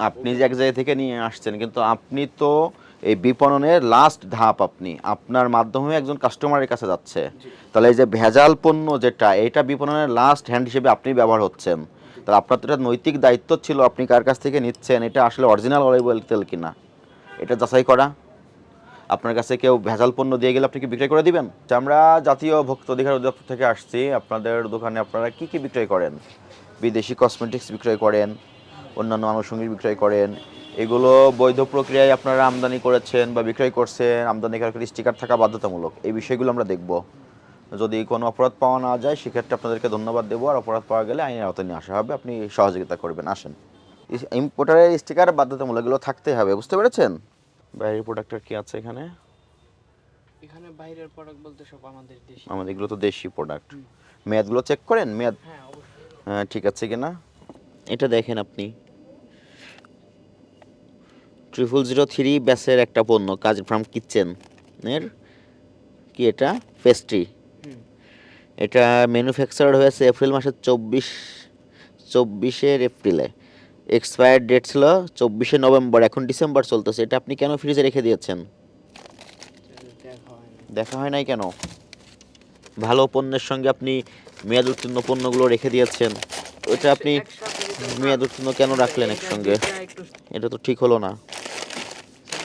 আপনি যে এক জায়গা থেকে নিয়ে আসছেন কিন্তু আপনি তো এই বিপণনের লাস্ট ধাপ আপনি। আপনার মাধ্যমে একজন কাস্টমারের কাছে যাচ্ছে। তাহলে এই যে ভেজাল পণ্য যেটা এটা বিপণনের লাস্ট হ্যান্ড হিসেবে আপনি ব্যবহার হচ্ছেন। তাহলে আপনার তো এটা নৈতিক দায়িত্ব ছিল আপনি কার কাছ থেকে নিচ্ছেন এটা আসলে অরিজিনাল অলিভ তেল কিনা? এটা যাচাই করা। আপনার কাছে কেউ ভেজাল পণ্য দিয়ে গেলে আপনি কি বিক্রয় করে দিবেন? তো আমরা জাতীয় ভোক্তা অধিকার অধিদপ্তর থেকে আসছি। আপনাদের দোকানে আপনারা কি কি বিক্রয় করেন? বিদেশি কসমেটিক্স বিক্রয় করেন। অন্যান্য আনুষঙ্গিক বিক্রয় করেন। এগুলো বৈধ প্রক্রিয়ায় আপনারা আমদানি করেছেন বা বিক্রয় করছেন আমদানি আমদানিকারকের স্টিকার থাকা বাধ্যতামূলক। এই বিষয়গুলো আমরা দেখব। যদি কোনো অপরাধ পাওয়া না যায় সেক্ষেত্রে আপনাদেরকে ধন্যবাদ দেবো। আর অপরাধ পাওয়া গেলে আইনের আওতায় নিয়ে আসা হবে। আপনি সহযোগিতা করবেন। আসেন। ইম্পোর্টারের স্টিকার বাধ্যতামূলক এগুলো থাকতে হবে। বুঝতে পেরেছেন? বাইরের প্রোডাক্টের কি আছে এখানে? এখানে বাইরের প্রোডাক্ট বলতে সব আমাদের দেশি। আমাদের এগুলো তো দেশি প্রোডাক্ট মেয়াদগুলো চেক করেন? মেয়াদ হ্যাঁ হ্যাঁ, ঠিক আছে কিনা? এটা দেখেন আপনি। ট্রিপল জিরো থ্রি ব্যাসের একটা পণ্য কাজ ফ্রাম কিচেন এর কি এটা? পেস্ট্রি। এটা ম্যানুফ্যাকচার হয়েছে এপ্রিল মাসের চব্বিশ চব্বিশের এপ্রিলে। এক্সপায়ার ডেট ছিল চব্বিশে নভেম্বর এখন ডিসেম্বর চলতেছে। এটা আপনি কেন ফ্রিজে রেখে দিয়েছেন? দেখা হয় নাই কেন? ভালো পণ্যের সঙ্গে আপনি মেয়াদ উত্তীর্ণ পণ্যগুলো রেখে দিয়েছেন। ওটা আপনি মেয়াদ উত্তীর্ণ কেন রাখলেন একসঙ্গে। এটা তো ঠিক হলো না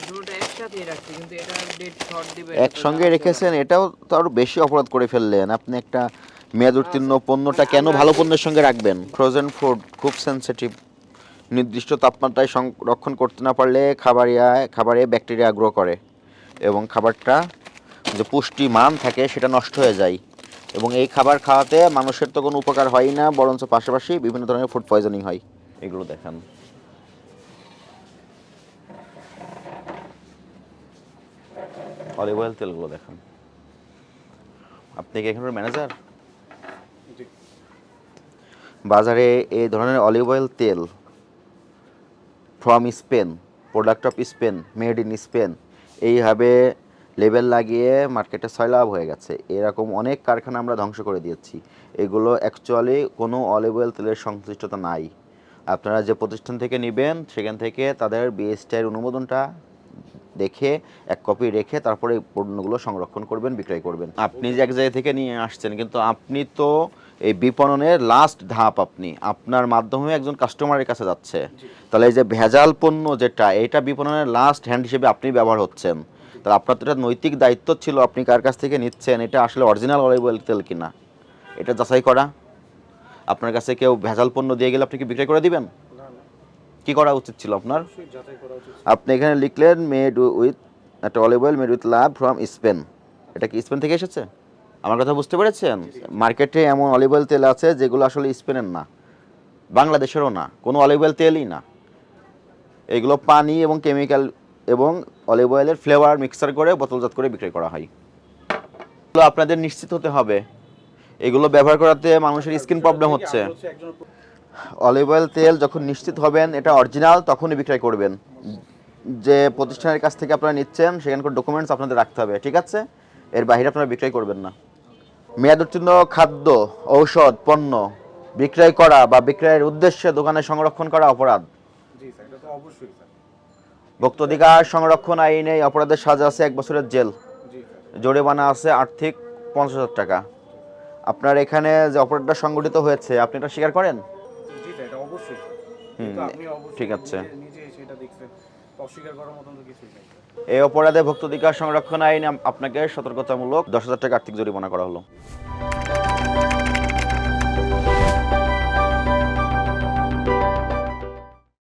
দুটো একসাথেই রাখছি কিন্তু এটা ডেট শর্ট দিবে এটা তো একসঙ্গে রেখেছেন এটাও তো আরও বেশি অপরাধ করে ফেললেন। আপনি একটা মেয়াদ উত্তীর্ণ পণ্যটা কেন ভালো পণ্যের সঙ্গে রাখবেন? ফ্রোজেন ফুড খুব সেনসিটিভ নির্দিষ্ট তাপমাত্রায় সংরক্ষণ করতে না পারলে খাবারিয়ায় খাবারে ব্যাকটেরিয়া আগ্রহ করে এবং খাবারটা যে পুষ্টি মান থাকে সেটা নষ্ট হয়ে যায়। এবং এই খাবার খাওয়াতে মানুষের তো কোনো উপকার হয় না বরঞ্চ পাশাপাশি বিভিন্ন ধরনের ফুড পয়জনিং হয়। এগুলো দেখান। অলিভ অয়েল তেলগুলো দেখান। আপনি কি এখানকার ম্যানেজার বাজারে এই ধরনের অলিভ অয়েল তেল from Spain product of Spain made in Spain এইভাবে লেবেল লাগিয়ে মার্কেটে সয়লাভ হয়ে গেছে। এরকম অনেক কারখানা আমরা ধ্বংস করে দিয়েছি। এগুলো অ্যাকচুয়ালি কোনো অলিভ অয়েল তেলের সংশ্লিষ্টতা নাই। আপনারা যে প্রতিষ্ঠান থেকে নেবেন সেখান থেকে তাদের বিএসটিআইয়ের অনুমোদনটা দেখে এক কপি রেখে তারপরে এই পণ্যগুলো সংরক্ষণ করবেন বিক্রয় করবেন। আপনি যে এক জায়গা থেকে নিয়ে আসছেন কিন্তু আপনি তো এই বিপণনের লাস্ট ধাপ আপনি। আপনার মাধ্যমে একজন কাস্টমারের কাছে যাচ্ছে। তাহলে এই যে ভেজাল পণ্য যেটা এটা বিপণনের লাস্ট হ্যান্ড হিসেবে আপনি ব্যবহার হচ্ছেন। তাহলে আপনার তো এটা নৈতিক দায়িত্ব ছিল আপনি কার কাছ থেকে নিচ্ছেন এটা আসলে অরিজিনাল অলিভ অয়েল তেল কিনা? এটা যাচাই করা। আপনার কাছে কেউ ভেজাল পণ্য দিয়ে গেলে আপনি কি বিক্রয় করে দিবেন? কি করা উচিত ছিল আপনার? আপনি এখানে লিখলেন মেড উইথ একটা olive oil made with love from Spain এটা কি স্পেন থেকে এসেছে? আমার কথা বুঝতে পেরেছেন? মার্কেটে এমন অলিভ অয়েল তেল আছে যেগুলো আসলে স্পেনের না। বাংলাদেশেরও না। কোনো অলিভ অয়েল তেলই না। এগুলো পানি এবং কেমিক্যাল এবং অলিভ অয়েলের ফ্লেভার মিক্সার করে বোতলজাত করে বিক্রি করা হয়। আপনাদের নিশ্চিত হতে হবে। এগুলো ব্যবহার করাতে মানুষের স্কিন প্রবলেম হচ্ছে। অলিভ অয়েল তেল যখন নিশ্চিত হবেন এটা অরিজিনাল তখনই বিক্রয় করবেন। যে প্রতিষ্ঠানের কাছ থেকে আপনারা নিচ্ছেন সেখানকার ডকুমেন্টস আপনাদের রাখতে হবে ঠিক আছে? এর বাইরে আপনারা বিক্রয় করবেন না। মেয়াদ উত্তীর্ণ খাদ্য ঔষধ পণ্য বিক্রয় করা বা বিক্রয়ের উদ্দেশ্যে দোকানে সংরক্ষণ করা অপরাধ। ভোক্তাধিকার সংরক্ষণ আইনে অপরাধের সাজা আছে এক বছরের জেল। জরিমানা আছে আর্থিক পঞ্চাশ হাজার টাকা। আপনার এখানে যে অপরাধটা সংগঠিত হয়েছে আপনি এটা স্বীকার করেন? অবশ্যই কিন্তু আপনি অবশ্যই ঠিক আছে। নিজে- নিজে সেটা দেখছেন। অস্বীকার করার মতন তো কিছুই নেই। এই অপরাধে ভোক্তাধিকার সংরক্ষণ আইন আপনাকে সতর্কতামূলক দশ হাজার টাকা আর্থিক জরিমানা করা হলো।